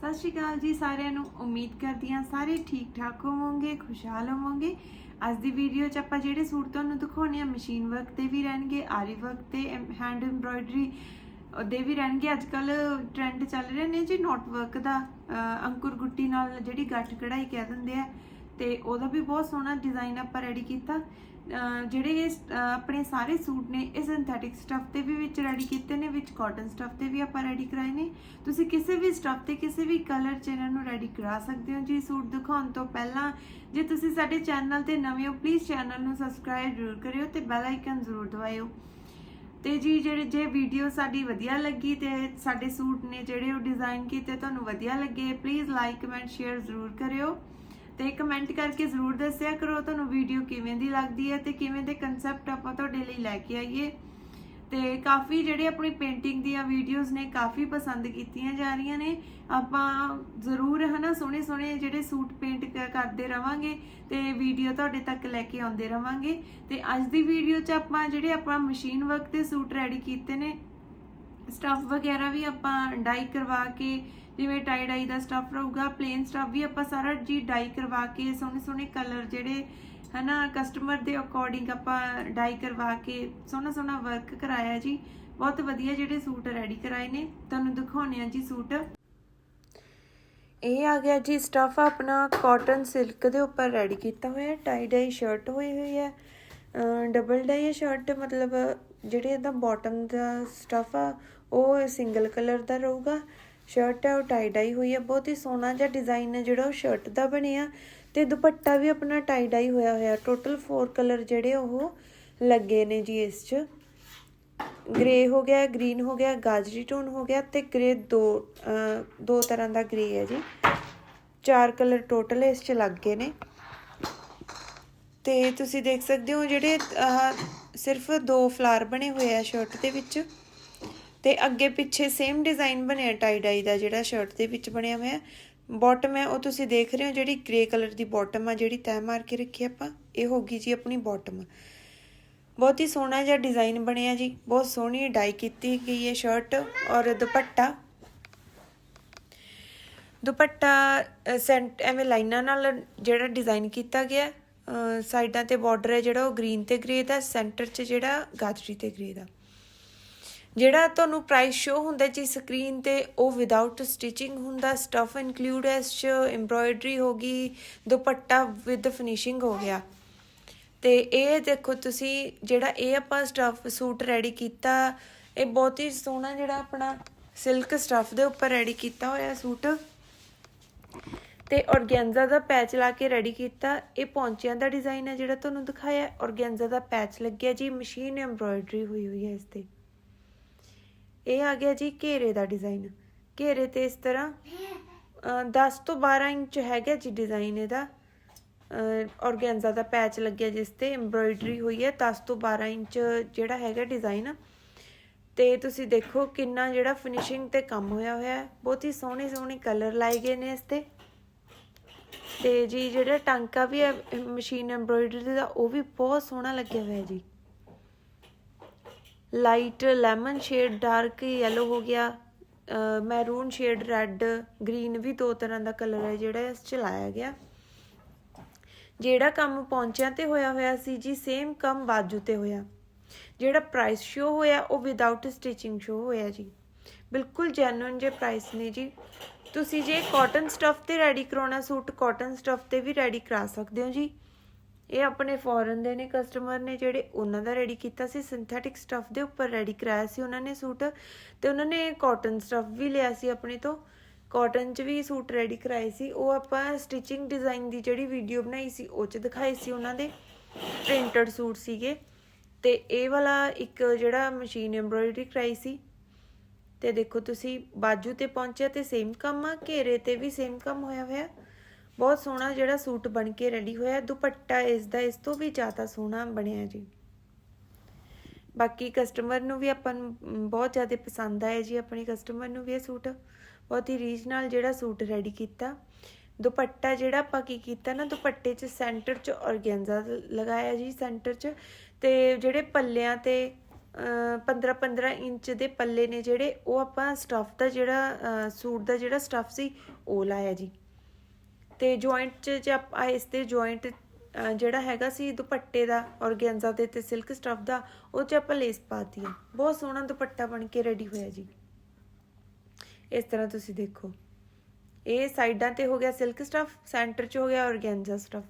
ਸਤਿ ਸ਼੍ਰੀ ਅਕਾਲ ਜੀ ਸਾਰਿਆਂ ਨੂੰ। ਉਮੀਦ ਕਰਦੀ ਹਾਂ ਸਾਰੇ ਠੀਕ ਠਾਕ ਹੋਵੋਗੇ, ਖੁਸ਼ਹਾਲ ਹੋਵੋਗੇ। ਅੱਜ ਦੀ ਵੀਡੀਓ 'ਚ ਆਪਾਂ ਜਿਹੜੇ ਸੂਟ ਤੁਹਾਨੂੰ ਦਿਖਾਉਣੇ ਆ ਮਸ਼ੀਨ ਵਰਕ ਤੇ ਵੀ ਰਹਿਣਗੇ, ਆਰੀ ਵਰਕ ਤੇ ਹੈਂਡ ਐਮਬ੍ਰੋਇਡਰੀ ਦੇ ਵੀ ਰਹਿਣਗੇ। ਅੱਜ ਕੱਲ ਟ੍ਰੈਂਡ ਚੱਲ ਰਹੇ ਨੇ ਜੀ ਨੋਟ ਵਰਕ ਦਾ। ਅਹ, ਅੰਕੁਰ ਗੁੱਟੀ ਨਾਲ ਜਿਹੜੀ ਗੱਠ ਕਢਾਈ ਕਹਿ ਦਿੰਦੇ ਆ। ਤੇ ਉਹਦਾ ਵੀ ਬਹੁਤ ਸੋਹਣਾ ਡਿਜ਼ਾਈਨ ਆਪਾਂ ਰੈਡੀ ਕੀਤਾ। ਜਿਹੜੇ ਇਹ ਸ- ਆਪਣੇ ਸਾਰੇ ਸੂਟ ਨੇ, ਇਹ ਸਿੰਥੈਟਿਕ ਸਟੱਫ ਤੇ ਵੀ ਵਿੱਚ ਰੈਡੀ ਕੀਤੇ ਨੇ, ਵਿੱਚ ਕਾਟਨ ਸਟੱਫ ਤੇ ਵੀ ਆਪਾਂ ਰੈਡੀ ਕਰਾਏ ਨੇ। ਤੁਸੀਂ ਕਿਸੇ ਵੀ ਸਟੱਫ ਤੇ ਕਿਸੇ ਵੀ ਕਲਰ ਚ ਇਹਨਾਂ ਨੂੰ ਰੈਡੀ ਕਰਾ ਸਕਦੇ ਹੋ ਜੀ ਸੂਟ ਦਿਖਾਉਣ ਤੋਂ ਪਹਿਲਾਂ। ਜੇ ਤੁਸੀਂ ਸਾਡੇ ਚੈਨਲ ਤੇ ਨਵੇਂ ਹੋ ਪਲੀਜ਼ ਚੈਨਲ ਨੂੰ ਸਬਸਕ੍ਰਾਈਬ ਜ਼ਰੂਰ ਕਰਿਓ ਤੇ ਬੈਲ ਆਈਕਨ ਜ਼ਰੂਰ ਦਬਾਇਓ। ਤੇ ਜੀ, ਜਿਹੜੇ, ਜੇ ਵੀਡੀਓ ਸਾਡੀ ਵਧੀਆ ਲੱਗੀ ਤੇ ਸਾਡੇ ਸੂਟ ਨੇ ਜਿਹੜੇ ਉਹ ਡਿਜ਼ਾਈਨ ਕੀਤੇ, ਤੁਹਾਨੂੰ ਵਧੀਆ ਲੱਗੇ ਪਲੀਜ਼ ਲਾਈਕ ਕਮੈਂਟ ਸ਼ੇਅਰ ਜ਼ਰੂਰ ਕਰਿਓ। ਤੇ ਕਮੈਂਟ ਕਰਕੇ ਜ਼ਰੂਰ ਦੱਸਿਆ ਕਰੋ ਤੁਹਾਨੂੰ ਵੀਡੀਓ ਕਿਵੇਂ ਦੀ ਲੱਗਦੀ ਹੈ ਤੇ ਕਿਵੇਂ ਦੇ ਕਨਸੈਪਟ ਆਪਾਂ ਤੁਹਾਡੇ ਲਈ ਲੈ ਕੇ ਆਈਏ। ਤੇ ਕਾਫੀ ਜਿਹੜੇ ਆਪਣੀ ਪੇਂਟਿੰਗ ਦੀਆਂ ਵੀਡੀਓਜ਼ ਨੇ ਕਾਫੀ ਪਸੰਦ ਕੀਤੀਆਂ ਜਾ ਰਹੀਆਂ ਨੇ। ਆਪਾਂ ਜ਼ਰੂਰ ਹਨਾ ਸੋਹਣੇ ਸੋਹਣੇ ਜਿਹੜੇ ਸੂਟ ਪੇਂਟ ਕਰਦੇ ਰਵਾਂਗੇ ਤੇ ਵੀਡੀਓ ਤੁਹਾਡੇ ਤੱਕ ਲੈ ਕੇ ਆਉਂਦੇ ਰਵਾਂਗੇ। ਤੇ ਅੱਜ ਦੀ ਵੀਡੀਓ 'ਚ ਆਪਾਂ ਜਿਹੜੇ ਆਪਾਂ ਮਸ਼ੀਨ ਵਰਕ ਤੇ ਸੂਟ ਰੈਡੀ ਕੀਤੇ ਨੇ ਸਟਫ ਵਗੈਰਾ ਵੀ ਆਪਾਂ ਡਾਈ ਕਰਵਾ ਕੇ, ਜਿਵੇਂ ਟਾਈ ਡਾਈ ਦਾ ਸਟਫ ਰਹੂਗਾ ਪਲੇਨ ਸਟਫ ਵੀ ਆਪਾਂ ਸਾਰਾ ਜੀ ਡਾਈ ਕਰਵਾ ਕੇ, ਸੋਹਣੇ ਸੋਹਣੇ ਕਲਰ ਜਿਹੜੇ ਹਨਾ ਕਸਟਮਰ ਦੇ ਅਕੋਰਡਿੰਗ ਆਪਾਂ ਡਾਈ ਕਰਵਾ ਕੇ, ਸੋਹਣਾ ਸੋਹਣਾ ਵਰਕ ਕਰਾਇਆ ਜੀ। ਬਹੁਤ ਵਧੀਆ ਜਿਹੜੇ ਸੂਟ ਰੈਡੀ ਕਰਾਏ ਨੇ, ਤੁਹਾਨੂੰ ਦਿਖਾਉਣੇ ਆ ਜੀ ਸੂਟ। ਇਹ ਆ ਗਿਆ ਜੀ ਸਟਫ ਆਪਣਾ ਕਾਟਨ ਸਿਲਕ ਦੇ ਉੱਪਰ ਰੈਡੀ ਕੀਤਾ ਹੋਇਆ ਟਾਈ ਡਾਈ ਸ਼ਰਟ ਹੋਈ ਹੋਈ ਹੈ। ਡਬਲ ਡਾਈ ਸ਼ਰਟ ਮਤਲਬ ਜਿਹੜੇ ਇਹਦਾ ਬਾਟਮ ਦਾ ਸਟਫ ਆ ਉਹ ਸਿੰਗਲ ਕਲਰ ਦਾ ਰਹੂਗਾ। ਸ਼ਰਟ ਹੈ ਉਹ ਟਾਈ ਡਾਈ ਹੋਈ ਹੈ ਬਹੁਤ ਹੀ ਸੋਹਣਾ ਜਿਹਾ ਡਿਜ਼ਾਈਨ ਹੈ ਜਿਹੜਾ ਉਹ ਸ਼ਰਟ ਦਾ ਬਣਿਆ। ਤੇ ਦੁਪੱਟਾ ਵੀ ਆਪਣਾ ਟਾਈ ਡਾਈ ਹੋਇਆ ਹੋਇਆ। ਟੋਟਲ 4 ਕਲਰ ਜਿਹੜੇ ਉਹ ਲੱਗੇ ਨੇ ਜੀ ਇਸ 'ਚ। ਗ੍ਰੇ ਹੋ ਗਿਆ ਗ੍ਰੀਨ ਹੋ ਗਿਆ, ਗਾਜਰੀ ਟੋਨ ਹੋ ਗਿਆ ਤੇ ਗ੍ਰੇ ਦੋ ਦੋ ਤਰ੍ਹਾਂ ਦਾ ਗ੍ਰੇ ਹੈ ਜੀ। ਚਾਰ ਕਲਰ ਟੋਟਲ ਇਸ 'ਚ ਲੱਗ ਗਏ ਨੇ। ਤੇ ਤੁਸੀਂ ਦੇਖ ਸਕਦੇ ਹੋ ਜਿਹੜੇ ਸਿਰਫ ਦੋ ਫਲਾਰ ਬਣੇ ਹੋਏ ਆ ਸ਼ਰਟ ਦੇ ਵਿੱਚ। ਤੇ ਅੱਗੇ ਪਿੱਛੇ ਸੇਮ ਡਿਜ਼ਾਈਨ ਬਣਿਆ ਟਾਈ ਡਾਈ ਦਾ ਜਿਹੜਾ ਸ਼ਰਟ ਦੇ ਵਿੱਚ ਬਣਿਆ ਹੋਇਆ। ਬਾਟਮ ਹੈ, ਉਹ ਤੁਸੀਂ ਦੇਖ ਰਹੇ ਹੋ ਜਿਹੜੀ ਗ੍ਰੇ ਕਲਰ ਦੀ ਬਾਟਮ ਆ, ਜਿਹੜੀ ਤੈਅ ਮਾਰ ਕੇ ਰੱਖੀ ਆਪਾਂ। ਇਹ ਹੋਗੀ ਜੀ ਆਪਣੀ ਬਾਟਮ ਬਹੁਤ ਹੀ ਸੋਹਣਾ ਜਿਹਾ ਡਿਜ਼ਾਈਨ ਬਣਿਆ ਜੀ। ਬਹੁਤ ਸੋਹਣੀ ਡਾਈ ਕੀਤੀ ਗਈ ਹੈ ਸ਼ਰਟ ਔਰ ਦੁਪੱਟਾ। ਦੁਪੱਟਾ ਸੈਂਟ ਐਵੇਂ ਲਾਈਨਾਂ ਨਾਲ ਜਿਹੜਾ ਡਿਜ਼ਾਈਨ ਕੀਤਾ ਗਿਆ। ਸਾਈਡਾਂ ਤੇ ਬਾਰਡਰ ਹੈ ਜਿਹੜਾ ਉਹ ਗ੍ਰੀਨ ਤੇ ਗ੍ਰੇ ਦਾ ਸੈਂਟਰ 'ਚ ਜਿਹੜਾ ਗਾਜਰੀ ਤੇ ਗ੍ਰੇ ਦਾ। ਜਿਹੜਾ ਤੁਹਾਨੂੰ ਪ੍ਰਾਈਸ ਸ਼ੋ ਹੁੰਦਾ ਜੀ ਸਕਰੀਨ ਤੇ, ਉਹ ਵਿਦਆਊਟ ਸਟਿਚਿੰਗ ਹੁੰਦਾ ਸਟਫ ਇਨਕਲੂਡ ਹੈ, ਇਸ 'ਚ ਐਮਬ੍ਰੋਇਡਰੀ ਗਈ, ਦੁਪੱਟਾ ਵਿਦ ਫਿਨਿਸ਼ਿੰਗ ਹੋ ਗਿਆ। ਤੇ ਇਹ ਦੇਖੋ ਤੁਸੀਂ, ਜਿਹੜਾ ਇਹ ਆਪਾਂ ਸਟਫ ਸੂਟ ਰੈਡੀ ਕੀਤਾ, ਇਹ ਬਹੁਤ ਹੀ ਸੋਹਣਾ ਜਿਹੜਾ ਆਪਣਾ ਸਿਲਕ ਸਟਫ ਦੇ ਉੱਪਰ ਰੈਡੀ ਕੀਤਾ ਹੋਇਆ ਸੂਟ ਤੇ ਔਰਗੈਂਜ਼ਾ ਦਾ ਪੈਚ ਲਾ ਕੇ ਰੈਡੀ ਕੀਤਾ। ਇਹ ਪੌਂਚਿਆਂ ਦਾ ਡਿਜ਼ਾਈਨ ਹੈ ਜਿਹੜਾ ਤੁਹਾਨੂੰ ਦਿਖਾਇਆ। ਔਰਗੈਂਜ਼ਾ ਦਾ ਪੈਚ ਲੱਗਿਆ ਜੀ ਮਸ਼ੀਨ ਐਮਬ੍ਰੋਇਡਰੀ ਹੋਈ ਹੋਈ ਹੈ ਇਸ ਤੇ। ਇਹ ਆ ਗਿਆ ਜੀ ਘੇਰੇ ਦਾ ਡਿਜ਼ਾਈਨ। ਘੇਰੇ ਤੇ ਇਸ ਤਰ੍ਹਾਂ ਅ, 10 ਤੋਂ 12 ਇੰਚ ਹੈਗਾ ਜੀ ਡਿਜ਼ਾਈਨ ਇਹਦਾ। ਔਰਗੈਂਜ਼ਾ ਦਾ ਪੈਚ ਲੱਗਿਆ ਜਿਸ ਤੇ ਐਮਬ੍ਰੋਇਡਰੀ ਹੋਈ ਹੈ 10 ਤੋਂ 12 ਇੰਚ ਜਿਹੜਾ ਹੈਗਾ ਡਿਜ਼ਾਈਨ। ਤੇ ਤੁਸੀਂ ਦੇਖੋ ਕਿੰਨਾ ਜਿਹੜਾ ਫਿਨਿਸ਼ਿੰਗ ਤੇ ਕੰਮ ਹੋਇਆ ਹੋਇਆ ਹੈ। ਬਹੁਤ ਹੀ ਸੋਹਣੇ ਸੋਹਣੇ ਕਲਰ ਲਾਏ ਗਏ ਨੇ ਇਸ ਤੇ। ਤੇ ਜੀ ਜਿਹੜਾ ਟਾਂਕਾ ਵੀ ਹੈ ਮਸ਼ੀਨ ਐਮਬ੍ਰੋਇਡਰੀ ਦਾ ਉਹ ਵੀ ਬਹੁਤ ਸੋਹਣਾ ਲੱਗਿਆ ਹੋਇਆ ਜੀ। Light lemon shade dark yellow ਹੋ ਗਿਆ ਮੈਰੂਨ ਸ਼ੇਡ ਰੈੱਡ, ਗ੍ਰੀਨ ਵੀ ਦੋ ਤਰ੍ਹਾਂ ਦਾ ਕਲਰ ਹੈ ਜਿਹੜਾ ਇਸ ਚ ਲਾਇਆ ਗਿਆ। ਜਿਹੜਾ ਕੰਮ ਪਹੁੰਚਿਆ ਤੇ ਹੋਇਆ ਹੋਇਆ ਸੀ ਜੀ ਸੇਮ ਕੰਮ ਬਾਜੂ ਤੇ ਹੋਇਆ। ਜਿਹੜਾ ਪ੍ਰਾਈਸ ਸ਼ੋ ਹੋਇਆ, ਉਹ ਵਿਦਆਊਟ ਸਟਿਚਿੰਗ ਸ਼ੋ ਹੋਇਆ ਜੀ। ਬਿਲਕੁਲ ਜੈਨੂਇਨ ਜੇ ਪ੍ਰਾਈਸ ਨੇ ਜੀ। ਤੁਸੀਂ ਜੇ ਕਾਟਨ ਸਟਫ ਤੇ ਰੈਡੀ ਕਰਾਉਣਾ, ਸੂਟ ਕਾਟਨ ਸਟਫ ਤੇ ਵੀ ਰੈਡੀ ਕਰਾ ਸਕਦੇ ਹੋ ਜੀ। ਇਹ ਆਪਣੇ ਫੋਰਨ ਦੇ ਨੇ ਕਸਟਮਰ ਨੇ ਜਿਹੜੇ ਉਹਨਾਂ ਦਾ ਰੈਡੀ ਕੀਤਾ ਸੀ ਸਿੰਥੈਟਿਕ ਸਟਫ ਦੇ ਉੱਪਰ ਰੈਡੀ ਕਰਾਇਆ ਸੀ ਉਹਨਾਂ ਨੇ ਸੂਟ ਤੇ ਉਹਨਾਂ ਨੇ ਕਾਟਨ ਸਟਫ ਵੀ ਲਿਆ ਸੀ ਆਪਣੇ ਤੋਂ। ਕਾਟਨ 'ਚ ਵੀ ਸੂਟ ਰੈਡੀ ਕਰਾਏ ਸੀ। ਉਹ ਆਪਾਂ ਸਟਿਚਿੰਗ ਡਿਜ਼ਾਈਨ ਦੀ ਜਿਹੜੀ ਵੀਡੀਓ ਬਣਾਈ ਸੀ, ਉਹ 'ਚ ਦਿਖਾਏ ਸੀ ਉਹਨਾਂ ਦੇ। ਪ੍ਰਿੰਟਡ ਸੂਟ ਸੀਗੇ। ਤੇ ਇਹ ਵਾਲਾ ਇੱਕ ਜਿਹੜਾ ਮਸ਼ੀਨ ਐਮਬ੍ਰੋਇਡਰੀ ਕਰਾਈ ਸੀ। ਤੇ ਦੇਖੋ ਤੁਸੀਂ, ਬਾਜੂ ਤੇ ਪਹੁੰਚਿਆ ਤੇ ਸੇਮ ਕੰਮ ਆ, ਘੇਰੇ ਤੇ ਵੀ ਸੇਮ ਕੰਮ ਹੋਇਆ ਹੋਇਆ। ਬਹੁਤ ਸੋਹਣਾ ਜਿਹੜਾ ਸੂਟ ਬਣ ਕੇ ਰੈਡੀ ਹੋਇਆ ਦੁਪੱਟਾ ਇਸ ਦਾ ਇਸ ਤੋਂ ਵੀ ਜ਼ਿਆਦਾ ਸੋਹਣਾ ਬਣਿਆ ਜੀ। ਬਾਕੀ ਕਸਟਮਰ ਨੂੰ ਵੀ ਆਪਾਂ ਨੂੰ ਬਹੁਤ ਜ਼ਿਆਦਾ ਪਸੰਦ ਆਇਆ ਜੀ ਆਪਣੇ ਕਸਟਮਰ ਨੂੰ ਵੀ ਇਹ ਸੂਟ। ਬਹੁਤ ਹੀ ਰੀਝ ਨਾਲ ਜਿਹੜਾ ਸੂਟ ਰੈਡੀ ਕੀਤਾ। ਦੁਪੱਟਾ ਜਿਹੜਾ ਆਪਾਂ ਕੀ ਕੀਤਾ ਨਾ, ਦੁਪੱਟੇ 'ਚ ਸੈਂਟਰ 'ਚ ਔਰਗੈਂਜ਼ਾ ਲਗਾਇਆ ਜੀ ਸੈਂਟਰ 'ਚ। ਤੇ ਜਿਹੜੇ ਪੱਲਿਆਂ ਤੇ 15 15 ਇੰਚ ਦੇ ਪੱਲੇ ਨੇ ਜਿਹੜੇ, ਉਹ ਆਪਾਂ ਸਟਫ ਦਾ ਜਿਹੜਾ ਸੂਟ ਦਾ ਜਿਹੜਾ ਸਟਫ ਸੀ, ਉਹ ਲਾਇਆ ਜੀ। ਤੇ ਜੁਆਇੰਟ 'ਚ ਜੇ ਆਪਾਂ ਇਸ ਤੇ ਜੁਆਇੰਟ ਜਿਹੜਾ ਹੈਗਾ ਸੀ ਦੁਪੱਟੇ ਦਾ ਔਰਗੈਂਜ਼ਾ ਦੇ ਤੇ ਸਿਲਕ ਸਟਫ ਦਾ, ਉਹ 'ਚ ਆਪਾਂ ਲੇਸ ਪਾਤੀ ਹੈ ਬਹੁਤ ਸੋਹਣਾ ਦੁਪੱਟਾ ਬਣ ਕੇ ਰੈਡੀ ਹੋਇਆ ਜੀ। ਇਸ ਤਰ੍ਹਾਂ ਤੁਸੀਂ ਦੇਖੋ। ਇਹ ਸਾਈਡਾਂ ਤੇ ਹੋ ਗਿਆ ਸਿਲਕ ਸਟਫ ਸੈਂਟਰ 'ਚ ਹੋ ਗਿਆ ਔਰਗੈਂਜ਼ਾ ਸਟਫ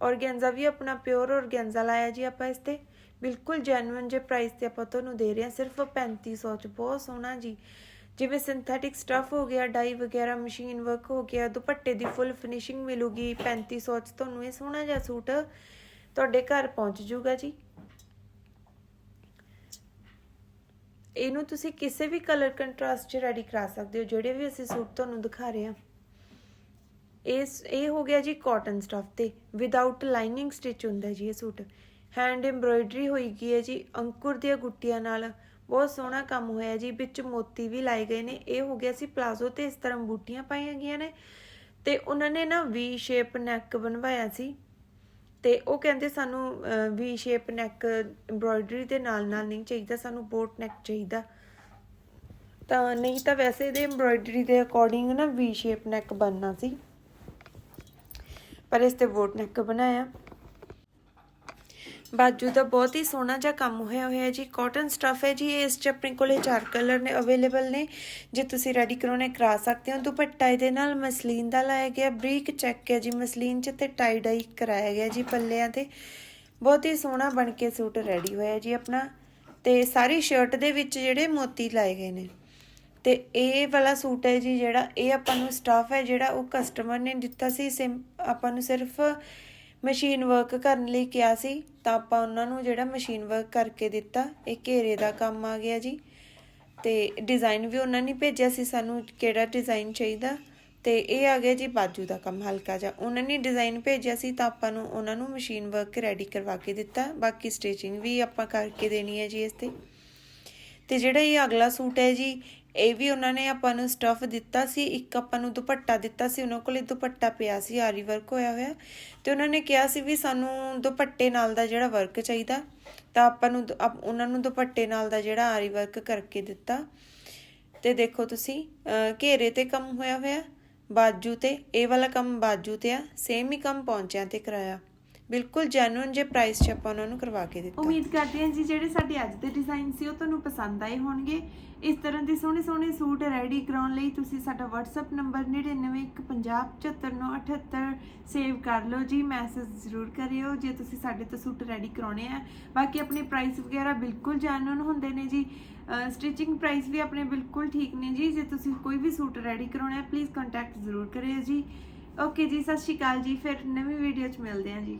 ਔਰਗੈਂਜ਼ਾ ਵੀ ਆਪਣਾ ਪਿਓਰ ਔਰਗੈਂਜ਼ਾ ਲਾਇਆ ਜੀ ਆਪਾਂ ਇਸ ਤੇ। ਬਿਲਕੁਲ ਜੈਨੂਇਨ ਜੇ ਪ੍ਰਾਈਸ ਤੇ ਆਪਾਂ ਤੁਹਾਨੂੰ ਦੇ ਰਹੇ ਹਾਂ, ਸਿਰਫ 3500 ਚ। ਬਹੁਤ ਸੋਹਣਾ ਜੀ। ਜਿਵੇਂ ਸਿੰਥੈਟਿਕ ਸਟਫ ਹੋ ਗਿਆ ਡਾਈ ਵਗੈਰਾ ਮਸ਼ੀਨ ਵਰਕ ਹੋ ਗਿਆ, ਦੁਪੱਟੇ ਦੀ ਫੁੱਲ ਫਿਨਿਸ਼ਿੰਗ ਮਿਲੂਗੀ 3500 ਚ ਤੁਹਾਨੂੰ ਇਹ ਸੋਹਣਾ ਜਿਹਾ ਸੂਟ ਤੁਹਾਡੇ ਘਰ ਪਹੁੰਚ ਜਾਊਗਾ ਜੀ। ਇਹਨੂੰ ਤੁਸੀਂ ਕਿਸੇ ਵੀ ਕਲਰ ਕੰਟਰਾਸਟ 'ਚ ਰੈਡੀ ਕਰਾ ਸਕਦੇ ਹੋ, ਜਿਹੜੇ ਵੀ ਅਸੀਂ ਸੂਟ ਤੁਹਾਨੂੰ ਦਿਖਾ ਰਹੇ ਹਾਂ। ਇਸ ਇਹ ਹੋ ਗਿਆ ਜੀ ਕਾਟਨ ਸਟਫ ਤੇ ਵਿਦਆਊਟ ਲਾਈਨਿੰਗ ਸਟਿਚ ਹੁੰਦਾ ਜੀ ਇਹ ਸੂਟ। ਹੈਂਡ ਐਮਬ੍ਰੋਇਡਰੀ ਹੋਈ ਹੈ ਜੀ, ਅੰਕੁਰ ਦੀਆਂ ਗੁੱਟੀਆਂ ਨਾਲ ਬਹੁਤ ਸੋਹਣਾ ਕੰਮ ਹੋਇਆ ਜੀ, ਵਿੱਚ ਮੋਤੀ ਵੀ ਲਾਏ ਗਏ ਨੇ, ਇਹ ਹੋ ਗਿਆ ਸੀ ਪਲਾਜ਼ੋ ਤੇ ਇਸ ਤਰ੍ਹਾਂ ਬੂਟੀਆਂ ਪਾਈਆਂ ਗਈਆਂ ਨੇ ਤੇ ਉਹਨਾਂ ਨੇ ਨਾ ਵੀ ਸ਼ੇਪ ਨੈਕ ਬਣਵਾਇਆ ਸੀ ਤੇ ਉਹ ਕਹਿੰਦੇ ਸਾਨੂੰ ਵੀ ਸ਼ੇਪ ਨੈਕ ਐਮਬ੍ਰੋਇਡਰੀ ਦੇ ਨਾਲ ਨਾਲ ਨਹੀਂ ਚਾਹੀਦਾ, ਸਾਨੂੰ ਬੋਟ ਨੈਕ ਚਾਹੀਦਾ। ਤਾਂ ਨਹੀਂ ਤਾਂ ਵੈਸੇ ਇਹਦੇ ਐਮਬ੍ਰੋਇਡਰੀ ਦੇ ਅਕੋਰਡਿੰਗ ਨਾ ਵੀ ਸ਼ੇਪ ਨੈਕ ਬਣਨਾ ਸੀ। ਪਰ ਇਸ ਤੇ ਬੋਟ ਨੈਕ ਬਣਾਇਆ। ਬਾਜੂ ਦਾ ਬਹੁਤ ਹੀ ਸੋਹਣਾ ਜਿਹਾ ਕੰਮ ਹੋਇਆ ਹੋਇਆ ਹੈ ਜੀ। ਕਾਟਨ ਸਟਫ ਹੈ ਜੀ, ਇਸ ਚ ਆਪਣੇ ਕੋਲੇ ਚਾਰ ਕਲਰ ਨੇ ਅਵੇਲੇਬਲ ਨੇ। ਜੇ ਤੁਸੀਂ ਰੈਡੀ ਕਰਾਉਣੇ ਕਰਾ ਸਕਦੇ ਹੋ। ਦੁਪੱਟਾ ਇਹਦੇ ਨਾਲ ਮਸਲੀਨ ਦਾ ਲਾਇਆ ਗਿਆ, ਬਰੀਕ ਚੈੱਕ ਹੈ ਜੀ। ਮਸਲੀਨ ਚ ਤੇ ਟਾਈ ਡਾਈ ਕਰਾਇਆ ਗਿਆ ਜੀ ਪੱਲਿਆਂ ਤੇ। ਬਹੁਤ ਹੀ ਸੋਹਣਾ ਬਣ ਕੇ ਸੂਟ ਰੈਡੀ ਹੋਇਆ ਜੀ ਆਪਣਾ। ਤੇ ਸਾਰੀ ਸ਼ਰਟ ਦੇ ਵਿੱਚ ਜਿਹੜੇ ਮੋਤੀ ਲਾਏ ਗਏ ਨੇ। ਤੇ ਇਹ ਵਾਲਾ ਸੂਟ ਹੈ ਜੀ ਜਿਹੜਾ, ਇਹ ਆਪਾਂ ਨੂੰ ਸਟਾਫ ਹੈ ਜਿਹੜਾ ਉਹ ਕਸਟਮਰ ਨੇ ਦਿੱਤਾ ਸੀ। ਆਪਾਂ ਨੂੰ ਸਿਰਫ ਮਸ਼ੀਨ ਵਰਕ ਕਰਨ ਲਈ ਕਿਹਾ ਸੀ, ਤਾਂ ਆਪਾਂ ਉਹਨਾਂ ਨੂੰ ਜਿਹੜਾ ਮਸ਼ੀਨ ਵਰਕ ਕਰਕੇ ਦਿੱਤਾ, ਇਹ ਘੇਰੇ ਦਾ ਕੰਮ ਆ ਗਿਆ ਜੀ। ਤੇ ਡਿਜ਼ਾਈਨ ਵੀ ਉਹਨਾਂ ਨੇ ਭੇਜਿਆ ਸੀ ਸਾਨੂੰ ਕਿਹੜਾ ਡਿਜ਼ਾਈਨ ਚਾਹੀਦਾ। ਤੇ ਇਹ ਆ ਗਿਆ ਜੀ ਬਾਜੂ ਦਾ ਕੰਮ ਹਲਕਾ ਜਿਹਾ। ਉਹਨਾਂ ਨੇ ਡਿਜ਼ਾਈਨ ਭੇਜਿਆ ਸੀ ਤਾਂ ਆਪਾਂ ਨੂੰ ਉਹਨਾਂ ਨੂੰ ਮਸ਼ੀਨ ਵਰਕ ਰੈਡੀ ਕਰਵਾ ਕੇ ਦਿੱਤਾ। ਬਾਕੀ ਸਟਿਚਿੰਗ ਵੀ ਆਪਾਂ ਕਰਕੇ ਦੇਣੀ ਹੈ ਜੀ ਇਸ ਤੇ। ਤੇ ਜਿਹੜਾ ਇਹ ਅਗਲਾ ਸੂਟ ਹੈ ਜੀ ਇਹ ਵੀ ਉਹਨਾਂ ਨੇ ਆਪਾਂ ਨੂੰ ਸਟਫ ਦਿੱਤਾ ਸੀ, ਇੱਕ ਆਪਾਂ ਨੂੰ ਦੁਪੱਟਾ ਦਿੱਤਾ ਸੀ, ਉਹਨਾਂ ਕੋਲੇ ਦੁਪੱਟਾ ਪਿਆ ਸੀ, ਆਰੀ ਵਰਕ ਹੋਇਆ ਹੋਇਆ। ਤੇ ਉਹਨਾਂ ਨੇ ਕਿਹਾ ਸੀ ਵੀ ਸਾਨੂੰ ਦੁਪੱਟੇ ਨਾਲ ਦਾ ਜਿਹੜਾ ਵਰਕ ਚਾਹੀਦਾ, ਤਾਂ ਆਪਾਂ ਨੂੰ ਉਹਨਾਂ ਨੂੰ ਦੁਪੱਟੇ ਨਾਲ ਦਾ ਜਿਹੜਾ ਆਰੀ ਵਰਕ ਕਰਕੇ ਦਿੱਤਾ। ਤੇ ਦੇਖੋ ਤੁਸੀਂ ਘੇਰੇ ਤੇ ਕੰਮ ਹੋਇਆ ਹੋਇਆ, ਬਾਜੂ ਤੇ, ਇਹ ਵਾਲਾ ਕੰਮ ਬਾਜੂ ਤੇ ਆ ਸੇਮ ਹੀ ਕੰਮ ਪਹੁੰਚਿਆ ਤੇ ਕਰਾਇਆ। ਬਿਲਕੁਲ ਜੈਨੂਇਨ ਜੇ ਪ੍ਰਾਈਸ 'ਚ ਆਪਾਂ ਉਹਨਾਂ ਨੂੰ ਕਰਵਾ ਕੇ ਦਿੱਤਾ। ਉਮੀਦ ਕਰਦੇ ਹਾਂ ਜੀ ਜਿਹੜੇ ਸਾਡੇ ਅੱਜ ਦੇ ਡਿਜ਼ਾਈਨ ਸੀ ਉਹ ਤੁਹਾਨੂੰ ਪਸੰਦ ਆਏ ਹੋਣਗੇ। ਇਸ ਤਰ੍ਹਾਂ ਦੇ ਸੋਹਣੇ ਸੋਹਣੇ ਸੂਟ ਰੈਡੀ ਕਰਾਉਣ ਲਈ ਤੁਸੀਂ ਸਾਡਾ WhatsApp ਨੰਬਰ 9915074978 ਸੇਵ ਕਰ ਲਓ ਜੀ ਮੈਸੇਜ ਜ਼ਰੂਰ ਕਰਿਓ ਜੇ ਤੁਸੀਂ ਸਾਡੇ ਤੋਂ ਸੂਟ ਰੈਡੀ ਕਰਾਉਣੇ ਆ। ਬਾਕੀ ਆਪਣੇ ਪ੍ਰਾਈਸ ਵਗੈਰਾ ਬਿਲਕੁਲ ਜੈਨੂਇਨ ਹੁੰਦੇ ਨੇ ਜੀ। ਸਟਿਚਿੰਗ ਪ੍ਰਾਈਸ ਵੀ ਆਪਣੇ ਬਿਲਕੁਲ ਠੀਕ ਨੇ ਜੀ। ਜੇ ਤੁਸੀਂ ਕੋਈ ਵੀ ਸੂਟ ਰੈਡੀ ਕਰਾਉਣਾ ਹੈ ਪਲੀਜ਼ ਕੰਟੈਕਟ ਜ਼ਰੂਰ ਕਰਿਓ ਜੀ। ਓਕੇ ਜੀ, ਸਤਿ ਸ਼੍ਰੀ ਅਕਾਲ ਜੀ, ਫਿਰ ਨਵੀਂ ਵੀਡੀਓ 'ਚ ਮਿਲਦੇ ਹਾਂ ਜੀ।